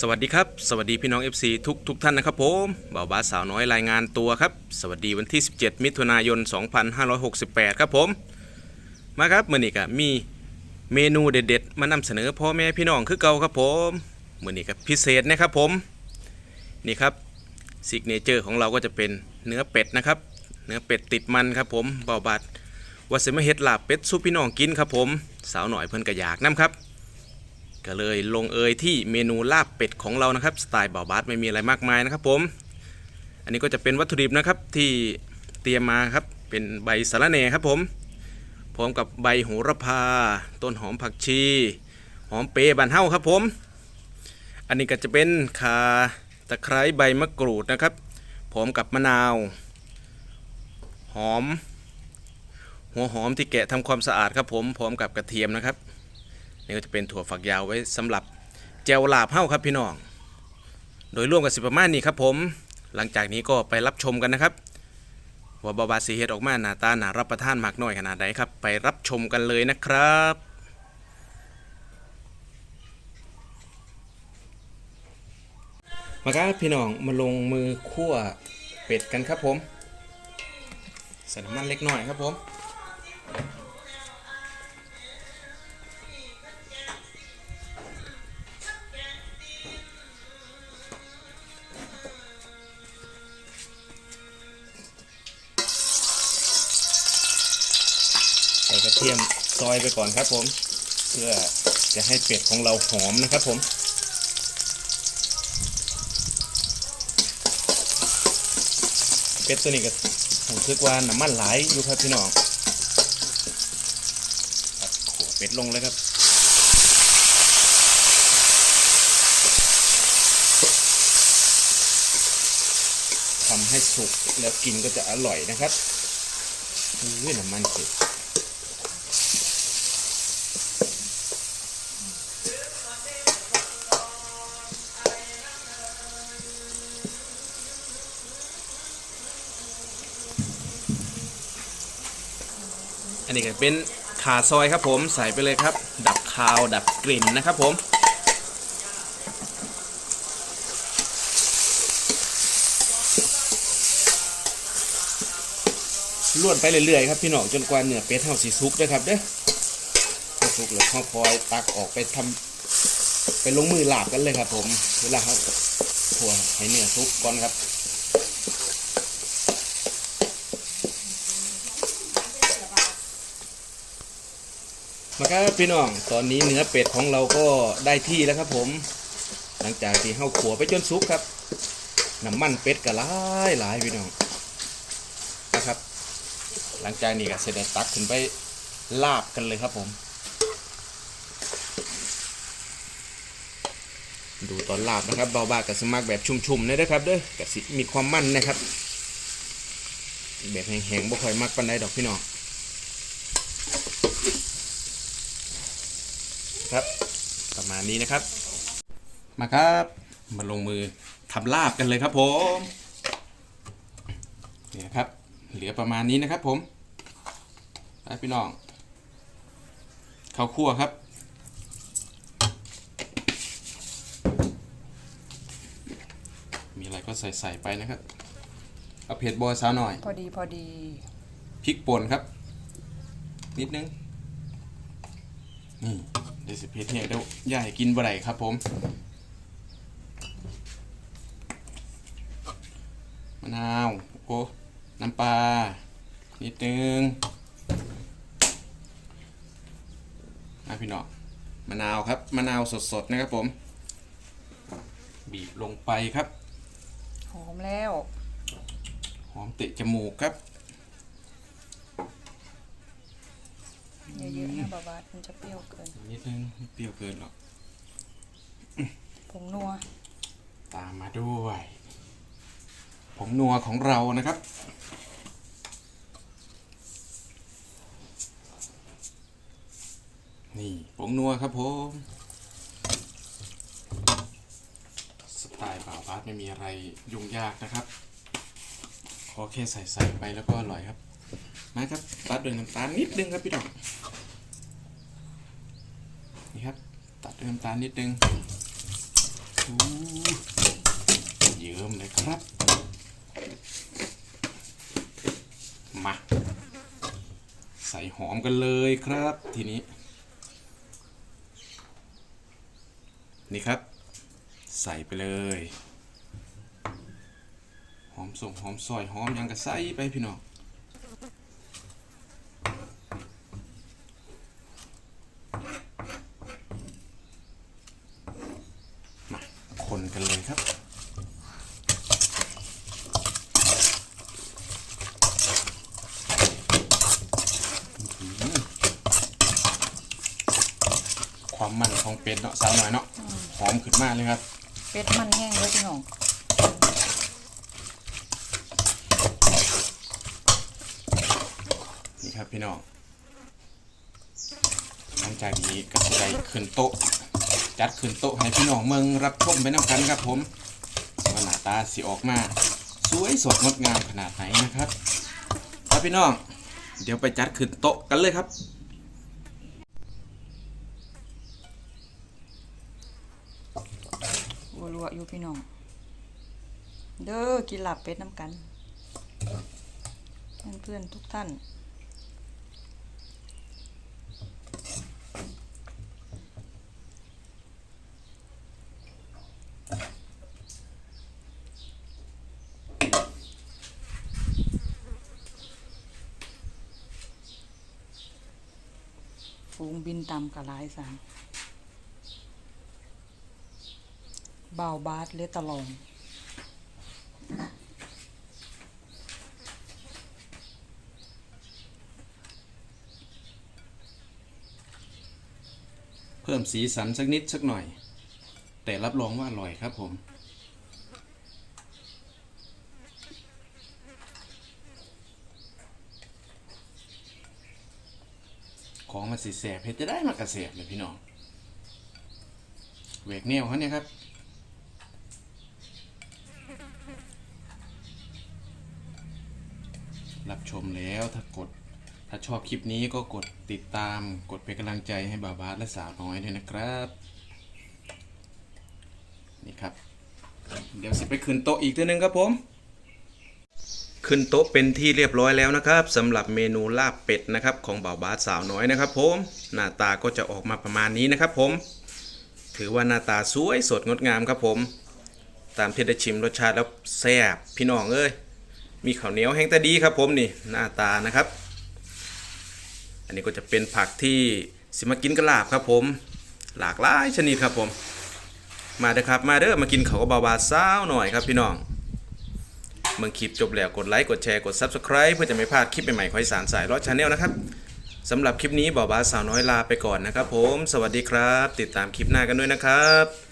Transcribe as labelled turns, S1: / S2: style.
S1: สวัสดีครับ สวัสดีพี่น้อง FC ทุกทุกท่านนะครับผมบ่าวบาสสาวน้อยรายงานตัวครับ สวัสดีวันที่ 17 มิถุนายน 2568 ครับผม มาครับมื่อนี้ก็มีเมนูเด็ดๆ มานำเสนอพ่อแม่พี่น้องคือเก่าครับผมมื่อนี้ก็พิเศษนะครับผม นี่ครับซิกเนเจอร์ของเราก็จะเป็นเนื้อเป็ดนะครับ เนื้อเป็ดติดมันครับผมบ่าวบาสว่าเสมเฮ็ดลาบเป็ดสู้พี่น้องกินครับผม สาวหน่อยเพิ่นก็อยากน้ำครับ ก็เลยลงเอยที่เมนูลาบเป็ดของเรานะครับสไตล์บ่าวบาสไม่มีอะไรมากมายนะครับผม อันนี้ก็จะเป็นวัตถุดิบนะครับที่เตรียมมาครับเป็นใบสะระแหน่ครับผมพร้อมกับใบโหระพา ต้นหอมผักชี หอมเปรย์บานเฮ้าครับผม อันนี้ก็จะเป็นข่าตะไคร้ใบมะกรูดนะครับพร้อมกับมะนาว หอม หัวหอมที่แกะทำความสะอาดครับผมพร้อมกับกระเทียมนะครับ นี่ก็จะเป็นถั่วฝักยาวไว้สำหรับแจวลาบเฮ้าครับพี่น้อง โดยร่วมกับสิประมาณนี้ครับผม หลังจากนี้ก็ไปรับชมกันนะครับว่าบาบาสีเฮ็ดออกมาหน้าตาหนารับประทานมากน้อยขนาดไหนครับ ไปรับชมกันเลยนะครับมาครับพี่น้องมาลงมือคั่วเป็ดกันครับผมใส่น้ำมันเล็กน้อยครับผม ทียมซอยไปก่อนครับผม เพื่อจะให้เป็ดของเราหอมนะครับผมเป็ดตัวนี้ก็ผมคิดว่าน้ำมันหลายอยู่ครับพี่น้องตัดขวเป็ดลงเลยครับ ทำให้สุกแล้วกินก็จะอร่อยนะครับอุ้ยน้ำมันเผ็ด อันนี้ก็เป็นขาซอยครับผมใส่ไปเลยครับ ดับคาวดับกลิ่นนะครับผมล้วนไปเรื่อยๆครับพี่น้องจนกว่าเนื้อเป็ดเฮาสิสุกเด้อครับเด้อพอสุกแล้วเฮาคอยตักออกไปทำไปลงมือหลาบกันเลยครับผมเวลาครับขัวให้เนื้อสุกก่อนครับ มาครับพี่น้อง ตอนนี้เนื้อเป็ดของเราก็ได้ที่แล้วครับผม หลังจากที่เฮาขัวไปจนสุกครับ น้ำมันเป็ดก็หลายหลายพี่น้องนะครับ หลังจากนี้ก็เสได็จตักขึ้นไปลาบกันเลยครับผม ดูตอนลาบนะครับเบาบากับสมักแบบชุ่มๆเลยนะครับเด้อกับมีความมันนะครับ แบบแห้งๆบ่ค่อยมักปันใดดอกพี่น้อง ครับ ประมาณนี้นะครับ มาครับ มาลงมือทำลาบกันเลยครับผมเนี่ยครับ เหลือประมาณนี้นะครับ ผมไปพี่น้องข้าวคั่วครับมีอะไรก็ใส่ใส่ไปนะครับ เอาเผ็ดบอยสาวหน่อย
S2: พอดีพอดี
S1: พริกป่นครับ นิดนึงนี่ เดี๋ยวสิเผ็ดเนี่ยเดี๋ยวย่าให้กินบ่ได้ครับผมมะนาวโอ้น้ำปลานิดนึงนะพี่น้องมะนาวครับมะนาวสดๆนะครับผม บีบลงไปครับ
S2: หอมแล้ว
S1: หอมเตะจมูกครับ
S2: เยอะๆนะบาบาดมันจะเปรี้ยวเกิน
S1: นิดนึงไม่เปรี้ยวเกินหรอก
S2: ผงนัว
S1: ตามมาด้วยผงนัวของเรานะครับ นี่ผงนัวครับผมสไตล์บ่าวบาสไม่มีอะไรยุ่งยากนะครับขอแค่ใส่ใส่ไปแล้วก็อร่อยครับ มาครับตัดด้วยน้ำตาลนิดนึงครับพี่ดอกนี่ครับ ตัดด้วยน้ำตาลนิดนึงเยิ้มเลยครับ มา ใส่หอมกันเลยครับ ทีนี้ นี่ครับ ใส่ไปเลย หอมส่งหอมซอยหอมยังกระใส่ไปพี่น้อง มาคนกันเลยครับ ความมันของเป็ดเนาะสาวหน่อยเนาะหอมขึ้นมากเลยครับ
S2: เป็ดมันแห้งเลยพี่น้อง
S1: นี่ครับพี่น้องหลังจากนี้ก็จะได้ขึ้นโต๊ะ จัดขึ้นโต๊ะให้พี่น้องเมืองรับชมไปน้ำกันครับผมว่าหน้าตาสิออกมาสวยสดงดงามขนาดไหนนะครับครับพี่น้อง เดี๋ยวไปจัดขึ้นโต๊ะกันเลยครับ
S2: รั วอยู่พี่น้อง เด้อกินหลาบเป็ดน้ำกัน เพื่อนๆทุกท่านฝูงบินตามกระลายสาง บาวบาสเลตะลอง
S1: เพิ่มสีสันสักนิดสักหน่อย แต่รับรองว่าอร่อยครับผม ของมันสีแสบเพชรจะได้มากระเสบเลยพี่น้องเวกแนวเขาเนี่ยครับ รับช มแล้วถ้ากด ถ้าชอบคลิปนี้ก็กดติดตามกดเป็นกำลังใจให้บาบาสและสาวน้อยด้วยนะครับ นี่ครับ เดี๋ยวสิไปขึ้นโต๊ะอีกทีนึงครับผม ขึ้นโต๊ะเป็นที่เรียบร้อยแล้วนะครับสำหรับเมนูลาบเป็ดนะครับของบ่าวบาสสาวน้อยนะครับ ผม หน้าตาก็จะออกมาประมาณนี้นะครับ ผม ถือว่าหน้าตาสวยสดงดงามครับผม ตามที่ได้ชิมรสชาติแล้วแซ่บพี่น้องเอ้ย มีข้าวเหนียวแห้งแต่ดีครับผมนี่หน้าตานะครับ อันนี้ก็จะเป็นผักที่สิมากินกระลาบครับผม หลากหลายชนิดครับผม มาเด้อครับมาเด้อมากินเขาวกับบาวาซ้าวหน่อยครับพี่น้องเมื่อคลิปจบแล้วกดไลค์กดแชร์กด Subscribe เพื่อจะไม่พลาดคลิปใหม่ๆของสารสายรอดชาแนลนะครับสำหรับคลิปนี้บาวาสาวน้อยลาไปก่อนนะครับผม สวัสดีครับ ติดตามคลิปหน้ากันด้วยนะครับ